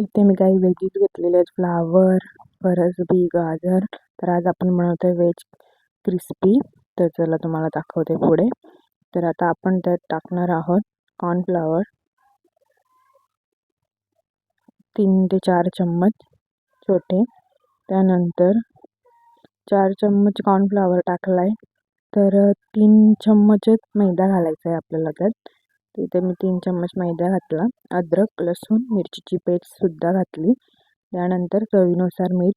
इथे मी काही व्हेजीज घेतलेले आहेत. फ्लावर फरसबी गाजर. तर आज आपण बनवतोय व्हेज क्रिस्पी. तर चला तुम्हाला दाखवते पुढे. तर आता आपण त्यात टाकणार आहोत कॉर्नफ्लावर. तीन ते चार चम्मच छोटे. त्यानंतर चार चम्मच कॉर्नफ्लावर आहे तर तीन चम्मचच मैदा घालायचा आहे आपल्याला त्यात. तिथे मी तीन चम्मच मैदा घातला अद्रक लसूण मिरचीची पेस्टसुद्धा घातली. त्यानंतर चवीनुसार मीठ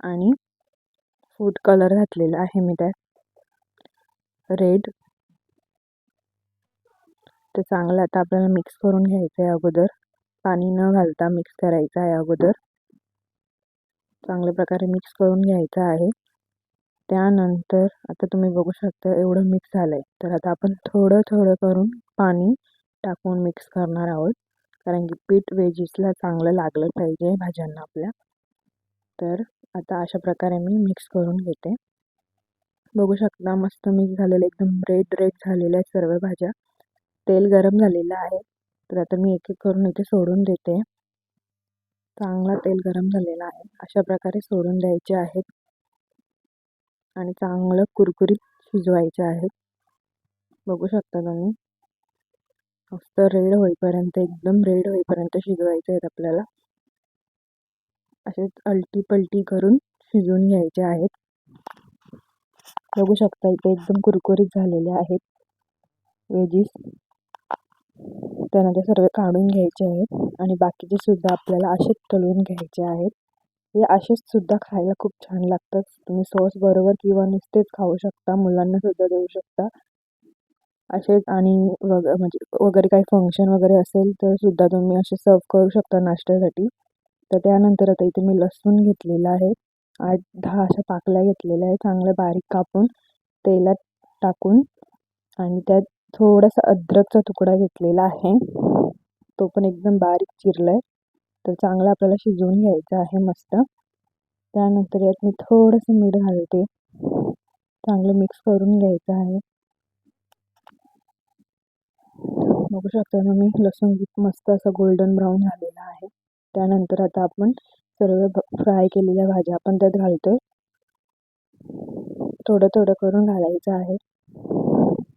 आणि फूड कलर घातलेला आहे मी त्यात. रेड तर चांगलं आता आपल्याला मिक्स करून घ्यायचं आहे अगोदर. पाणी न घालता मिक्स करायचं आहे अगोदर. चांगल्या प्रकारे मिक्स करून घ्यायचं आहे. त्यानंतर आता तुम्ही बघू शकता एवढं मिक्स झालं आहे तर आता आपण थोडं थोडं करून पाणी टाकून मिक्स करणार आहोत. कारण की पीठ वेजीसला चांगलं लागलं पाहिजे भाज्यांना आपल्या. तर आता अशा प्रकारे मी मिक्स करून घेते. बघू शकता मस्त मिक्स झालेलं एकदम रेड रेड झालेलं आहे सर्व भाज्या. तेल गरम झालेलं आहे. तर आता मी एक एक करून इथे सोडून देते. चांगला तेल गरम झालेला आहे. अशा प्रकारे सोडून द्यायचे आहेत. आणि चांगलं कुरकुरीत शिजवायचे आहेत. बघू शकता तुम्ही. मस्त रेड होईपर्यंत एकदम रेड होईपर्यंत शिजवायचे आहेत आपल्याला. असे अलटी पलटी करून शिजवून घ्यायचे आहेत. बघू शकता इथे एकदम कुरकुरीत झालेले आहेत. वेजीस. त्यानंतर सर्व काढून घ्यायचे आहेत. आणि बाकीचे सुद्धा आपल्याला असेच तळून घ्यायचे आहेत. हे असेचसुद्धा खायला खूप छान लागतात. तुम्ही सॉस बरोबर किंवा नुसतेच खाऊ शकता मुलांनासुद्धा देऊ शकता. असेच आणि वग म्हणजे वगैरे काही फंक्शन वगैरे असेल तर सुद्धा तुम्ही असे सर्व करू शकता नाश्त्यासाठी. तर त्यानंतर आता इथे मी लसूण घेतलेलं आहे. आठ दहा अशा पाकल्या घेतलेल्या आहे चांगल्या बारीक कापून तेलात टाकून आणि त्यात थोडासा अद्रकचा तुकडा घेतलेला आहे. तो पण एकदम बारीक चिरला आहे तर चांगलं आपल्याला शिजवून घ्यायचं आहे मस्त. त्यानंतर यात मी थोडंसं मीठ घालते. चांगलं मिक्स करून घ्यायचं आहे. बघू शकता ना मी लसूण मस्त असं गोल्डन ब्राऊन झालेला आहे. त्यानंतर आता आपण सर्व फ्राय केलेल्या भाज्या आपण त्यात घालतो थोडं थोडं करून घालायचं आहे.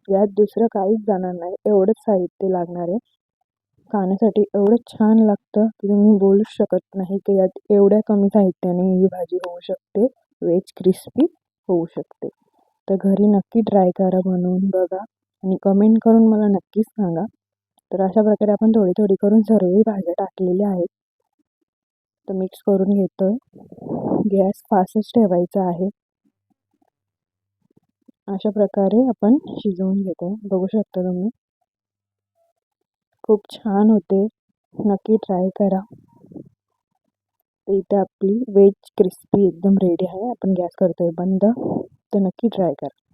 यात दुसरं काहीच जाणार नाही. एवढंच साहित्य लागणार आहे. खाण्यासाठी एवढं छान लागतं की तुम्ही बोलूच शकत नाही की यात एवढ्या कमी साहित्याने ही भाजी होऊ शकते वेज क्रिस्पी होऊ शकते. तर घरी नक्की ट्राय करा बनवून बघा आणि कमेंट करून मला नक्कीच सांगा. तर अशा प्रकारे आपण थोडी थोडी करून सर्वही भाज्या टाकलेल्या आहेत. तर मिक्स करून घेतोय. गॅस फास्टच ठेवायचा आहे. अशा प्रकारे आपण शिजवून घेतो बघू शकता तुम्ही. खूप छान होते. नक्की ट्राय करा. इथे आपली वेज क्रिस्पी एकदम रेडी आहे. आपण गॅस करतोय बंद. तर नक्की ट्राय करा.